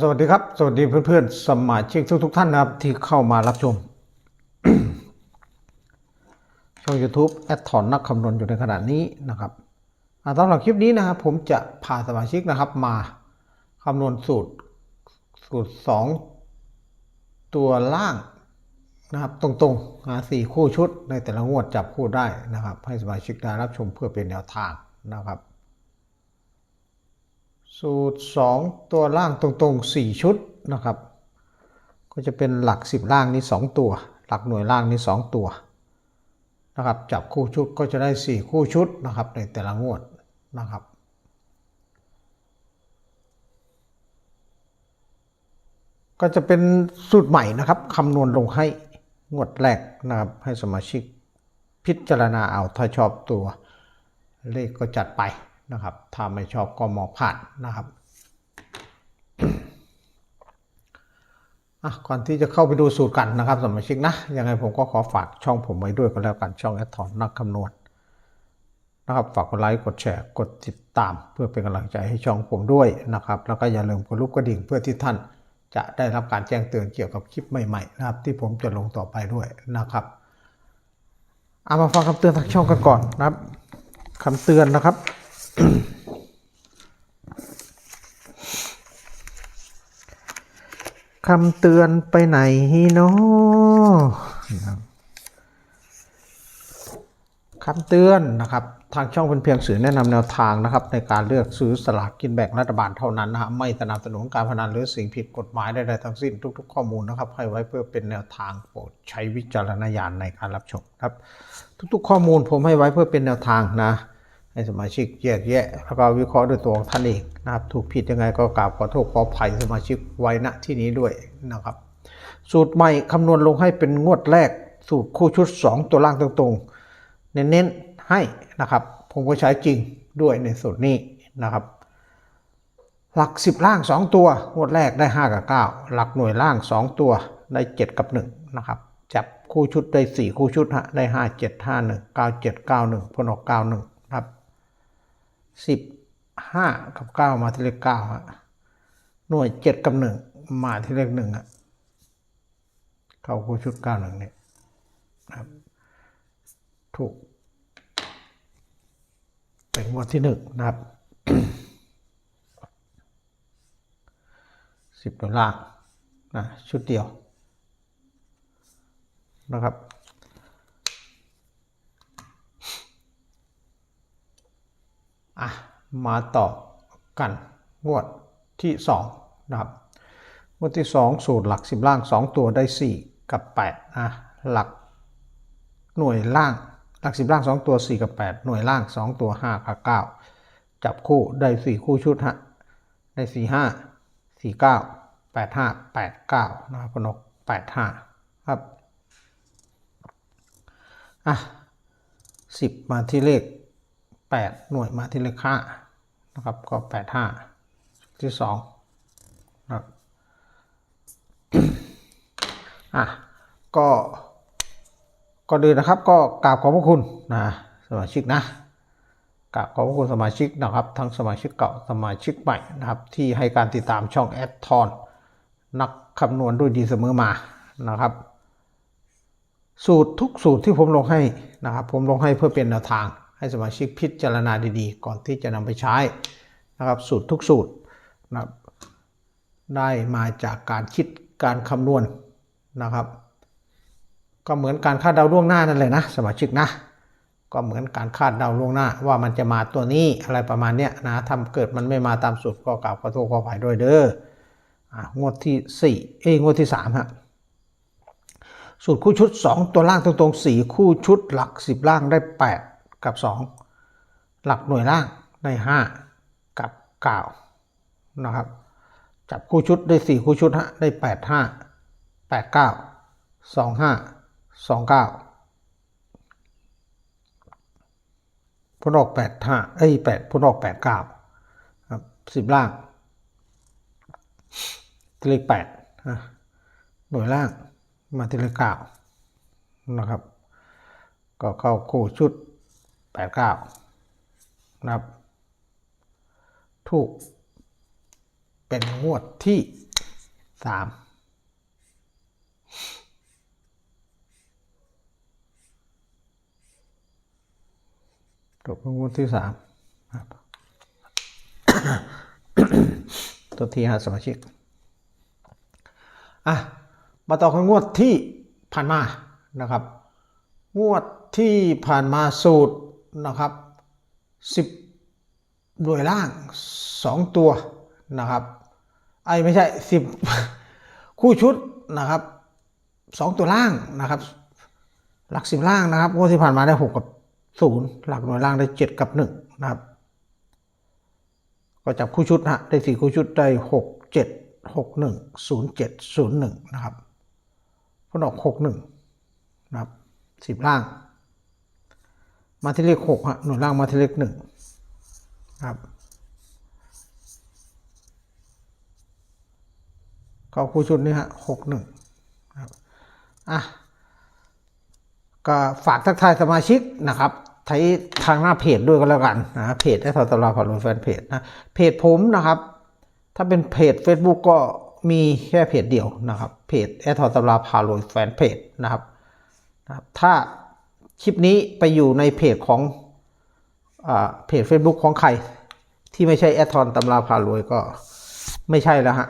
สวัสดีครับ สวัสดีเพื่อนๆ สมาชิกทุกๆท่านนะครับ ที่เข้ามารับชม ช่อง YouTube แอดถอนนักคำนวณอยู่ในขณะนี้นะครับอ่าสำหรับคลิปนี้นะครับ ผมจะพาสมาชิกนะครับมาคำนวณสูตรสูตร 2 ตัวล่างนะครับ ตรงๆหาสี่คู่ชุดในแต่ละงวดจับคู่ได้นะครับ ให้สมาชิกได้รับชมเพื่อเป็นแนวทางนะครับ สูตร 2 ตัวล่างตรงๆ 4 ชุดนะครับ ก็จะเป็นหลัก 10 ล่างนี้ 2 ตัว หลักหน่วยล่างนี้ 2 ตัวนะครับจับคู่ชุดก็จะได้ 4 คู่ชุดนะครับในแต่ละงวดนะครับก็จะเป็นสูตรใหม่นะครับคำนวณลงให้งวดแรกนะครับให้สมาชิกพิจารณาเอาถ้าชอบตัวเลขก็จัดไป นะครับ ถ้าไม่ชอบก็มองผ่านนะครับอะก่อนที่จะเข้าไปดูสูตรกันนะครับสมาชิกนะ ยังไงผมก็ขอฝากช่องผมไว้ด้วยก็แล้วกันช่องแอดทอนนักคำนวณนะครับฝากกดไลค์กดแชร์กดติดตาม เพื่อเป็นกำลังใจให้ช่องผมด้วยนะครับแล้วก็อย่าลืมกดรูปกระดิ่งเพื่อที่ท่านจะได้รับการแจ้งเตือนเกี่ยวกับคลิปใหม่ๆนะครับที่ผมจะลงต่อไปด้วยนะครับเอามาฟังคำเตือนทางช่องกันก่อนนะครับคำเตือนนะครับ คำเตือนไปไหนเนาะคำเตือนนะครับ ทางช่องเป็นเพียงสื่อแนะนำแนวทางนะครับ ในการเลือกซื้อสลากกินแบ่งรัฐบาลเท่านั้นนะฮะไม่สนับสนุนการพนันหรือสิ่งผิดกฎหมายใดๆทั้งสิ้นทุก ๆ ข้อมูลนะครับ ให้ไว้เพื่อเป็นแนวทางโปรดใช้วิจารณญาณในการรับชมครับ ทุก ๆ ข้อมูลผมให้ไว้เพื่อเป็นแนวทางนะ ให้สมาชิกแยกแยะแล้วก็วิเคราะห์ด้วยตัวของท่านเองนะครับ ถูกผิดยังไงก็กราบขอโทษขออภัยสมาชิกไว้ณที่นี้ด้วยนะครับ สูตรใหม่คำนวณลงให้เป็นงวดแรก สูตรคู่ชุด 2 ตัวล่างตรงๆ เน้นๆให้นะครับ ผมก็ใช้จริงด้วยในสูตรนี้นะครับ หลัก 10 ล่าง 2 ตัว งวดแรกได้ 5 กับ 9 หลักหน่วยล่าง 2 ตัวได้ 7 กับ 1 นะครับ จับคู่ชุดได้ 4 คู่ชุดฮะได้ 5 7 5 1 9 7 9 1พลออก 91 นะครับ10 5กับ9มาที่เลข9ฮะหน่วย7กับ1มาที่เลข1ฮะเข้าคู่ชุด91เนี่ยนะครับ ถูก เป็นงวดที่หนึ่งนะครับสิบดอลลาร์นะชุดเดียวนะครับ อะมาต่อกันงวดที่สองนะครับงวดที่สองสูตรหลักสิบล่างสองตัวได้สี่กับแปดนะหลักหน่วยล่างหลักสิบล่าง 2 ตัว 4 กับ 8 หน่วยล่าง 2 ตัว 5 กับ 9 จับคู่ได้ 4 คู่ชุดฮะได้ 4 5 4 9 8 5 8 9นะครับพนก8 5ครับอะ10 มาที่เลข 8 หน่วยมาที่เลข5นะครับก็8 5ที่2นะครับอะก็ก่อนอื่นนะครับก็กราบขอบพระคุณนะสมาชิกนะกราบขอบพระคุณสมาชิกนะครับ ทั้งสมาชิกเก่าสมาชิกใหม่นะครับ ที่ให้การติดตามช่องแอดทอนนักคำนวณด้วยดีเสมอมานะครับ สูตรทุกสูตรที่ผมลงให้นะครับ ผมลงให้เพื่อเป็นแนวทาง ให้สมาชิกพิจารณาดีๆ ก่อนที่จะนำไปใช้นะครับสูตรทุกสูตรนะครับได้มาจากการคิดการคำนวณนะครับ ก็เหมือนการคาดเดาล่วงหน้านั่นเลยนะสมาชิกนะ ก็เหมือนการคาดเดาล่วงหน้า ว่ามันจะมาตัวนี้อะไรประมาณเนี้ยนะถ้าเกิดมันไม่มาตามสูตรก็กล่าวขอโทษขออภัยด้วยเด้ออะงวดที่สี่เอ้งวดที่สามฮะสูตรคู่ชุด 2 ตัวล่างตรงๆ4คู่ชุดหลัก 10 ล่างได้ 8 กับ 2 หลักหน่วยล่างได้ 5 กับ9นะครับจับคู่ชุดได้ 4 คู่ชุดฮะได้ 8 5 8 9สองห้าสองเก้าพ้นออกแปดห้าเอ้ยแปดพ้นออกแปดเก้าครับสิบล่างที่เลขแปดนะหน่วยล่างมาที่เลขเก้านะครับ ก็เข้าคู่ชุด แปดเก้านะครับ ถูก เป็นงวดที่สามจบเป็นงวดที่สามครับตัวทีฮะสมาชิก อะ มาต่อกันงวดที่ผ่านมานะครับ งวดที่ผ่านมาสูตร นะครับสิบหน่วยล่างสองตัวนะครับไอ้ไม่ใช่สิบคู่ชุดนะครับสองตัวล่างนะครับ หลักสิบล่างนะครับงวดที่ผ่านมาได้หกกับศูนย์หลักหน่วยล่างได้เจ็ดกับหนึ่งนะครับ ก็จับคู่ชุดนะฮะได้สี่คู่ชุดได้หกเจ็ดหกหนึ่งศูนย์เจ็ดศูนย์หนึ่งนะครับผลออกหกหนึ่งนะครับสิบล่าง มาที่เลขหกฮะหน่วยล่างมาที่เลขหนึ่งครับก็คู่ชุดนี้ฮะหกหนึ่งครับอะก็ฝากทักทายสมาชิกนะครับใช้ทางหน้าเพจด้วยก็แล้วกันนะเพจได้ทอตลาผ่านแฟนเพจนะเพจผมนะครับ ถ้าเป็นเพจ Facebook ก็มีแค่เพจเดียวนะครับเพจแอทอตำราพาโรยแฟนเพจนะครับนะครับถ้า คลิปนี้ไปอยู่ในเพจของอเพจ Facebook ของใคร ที่ไม่ใช่แอทอนตำราพารวยก็ไม่ใช่แล้วฮะ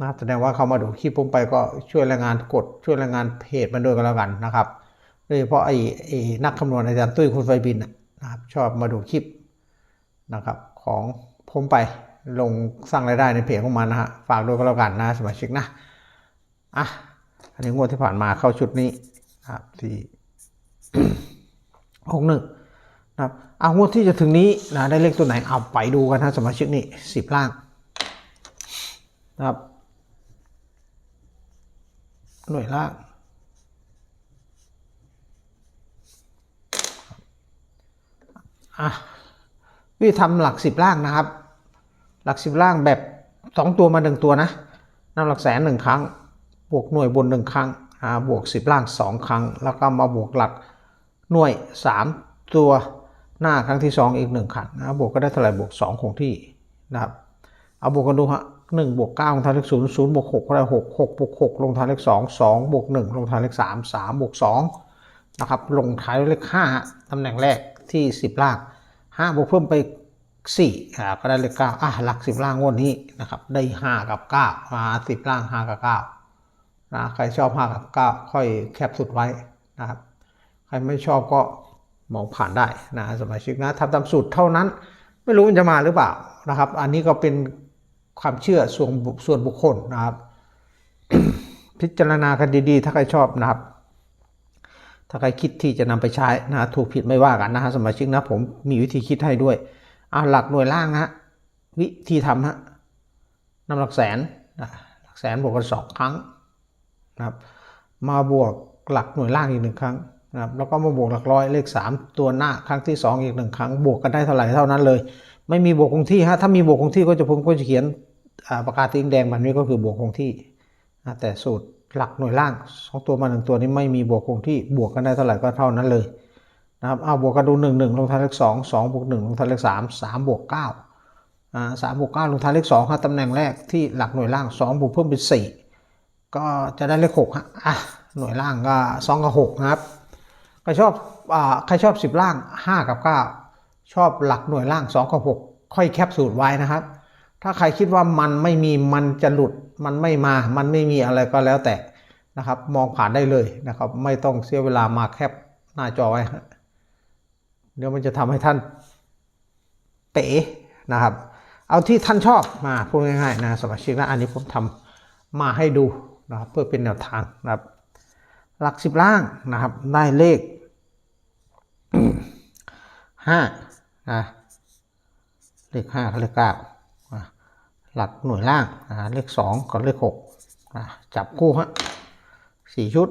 นะแสดงว่าเขามาดูคลิปผมไปก็ช่วยแรายงานกดช่วยแรายงานเพจมันด้วยกันแล้วกันนะครับโดยเฉพาะไอ้ไอ้นักคำนวณอาจารย์ตุ้ยคุณไฟบินนะครับ ชอบมาดูคลิปนะครับของผมไปลงสร้างรายได้ในเพจของมันนะฮะฝากด้วยก็แล้วกันนะสมาชิกนะอะอันนี้งวดที่ผ่านมาเข้าชุดนี้ครับที่ หกหนึ่งนะครับเอางวดที่จะถึงนี้นะได้เลขตัวไหนเอาไปดูกันนะสมาชิกนี่สิบล่างนะครับหน่วยล่างอะวิธีทำหลักสิบล่างนะครับ หลักสิบล่างแบบสองตัวมาหนึ่งตัวนะนำหลักแสนหนึ่งครั้ง บวกหน่วยบนหนึ่งครั้งอ่าบวกสิบล่างสองครั้ง แล้วก็มาบวกหลัก หน่วยสามตัวหน้าครั้งที่สองอีกหนึ่งครั้งนะบวกก็ได้เท่าไหร่บวกสองคงที่นะครับเอาบวกกันดูฮะหนึ่งบวกเก้าลงท้ายเลขศูนย์ศูนย์บวกหกก็ได้หกหกบวกหกลงท้ายเลขสองสองบวกหนึ่งลงท้ายเลขสามสามบวกสองนะครับลงท้ายเลขห้าตำแหน่งแรกที่สิบล่างห้าบวกเพิ่มไปสี่ก็ได้เลขเก้าอะหลักสิบล่างงวดนี้นะครับได้ห้ากับเก้ามาสิบล่างห้ากับเก้านะใครชอบห้ากับเก้าค่อยแคปสุดไว้นะครับ ใครไม่ชอบก็มองผ่านได้นะสมาชิกนะทำตามสูตรเท่านั้น ไม่รู้มันจะมาหรือเปล่านะครับ อันนี้ก็เป็นความเชื่อส่วนส่วนบุคคลนะครับ พิจารณากันดีๆ ถ้าใครชอบนะครับ ถ้าใครคิดที่จะนำไปใช้นะถูกผิดไม่ว่ากันนะฮะสมาชิกนะผมมีวิธีคิดให้ด้วยเอาหลักหน่วยล่างนะฮะวิธีทำฮะนำหลักแสนนะหลักแสนบวกกันสองครั้งนะครับ มาบวกหลักหน่วยล่างอีกหนึ่งครั้ง นะครับแล้วก็มาบวกหลักร้อยเลขสามตัวหน้าครั้งที่สองอีกหนึ่งครั้งบวกกันได้เท่าไหร่เท่านั้นเลย ไม่มีบวกคงที่ฮะถ้ามีบวกคงที่ก็จะผมก็จะเขียนอ่าปากกาสีแดงแบบนี้ก็คือบวกคงที่นะแต่สูตรหลักหน่วยล่างสองตัวมาหนึ่งตัวนี้ไม่มีบวกคงที่บวกกันได้เท่าไหร่ก็เท่านั้นเลยนะครับเอาบวกกันดูหนึ่งหนึ่งลงท้ายเลขสองสองบวกหนึ่งลงท้ายเลขสามสามบวกเก้าอ่าสามบวกเก้าลงท้ายเลขสองฮะตำแหน่งแรกที่หลักหน่วยล่างสองบวกเพิ่มเป็นสี่ก็จะได้เลขหกฮะอะหน่วยล่างก็สองกับหกนะครับ ใครชอบอใครชอบ 10 ล่าง 5 กับ 9 ชอบหลักหน่วยล่าง 2 กับ 6 ค่อยแคปสูตรไว้นะครับ ถ้าใครคิดว่ามันไม่มีมันจะหลุดมันไม่มา มันไม่มีอะไรก็แล้วแต่นะครับ มองผ่านได้เลยนะครับ ไม่ต้องเสียเวลามาแคปหน้าจอไว้เดี๋ยวมันจะทำให้ท่านเป๋นะครับ เอาที่ท่านชอบมาพูดง่ายๆนะสมาชิกนะอันนี้ผมทำมาให้ดูนะครับเพื่อเป็นแนวทางนะครับ หลักสิบล่างนะครับได้เลข ห้านะเลขห้ากับเลขเก้าอะหลักหน่วยล่างอะเลขสองกับเลขหกอะจับคู่ฮะสี่ชุด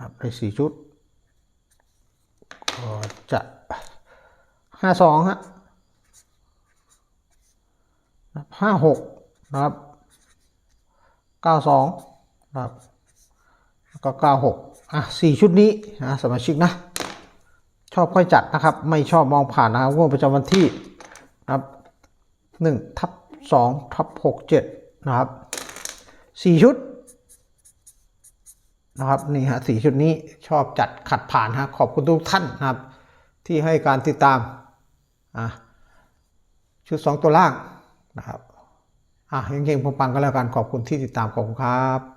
ครับได้สี่ชุดก็จะห้าสองฮะห้าหกนะครับเก้าสองนะครับแล้วก็96อะ4ชุดนี้นะสมาชิกนะ ชอบค่อยจัดนะครับ ไม่ชอบมองผ่านนะครับงวดประจำวันที่นะครับ1ทับ2ทับ67นะครับ4ชุดนะครับนี่ฮะสี่ชุดนี้ชอบจัดขัดผ่านฮะขอบคุณทุกท่านนะครับ ที่ให้การติดตามอะชุด2ตัวล่างนะครับอะเฮงๆปังๆก็แล้วกันขอบคุณที่ติดตามขอบคุณครับ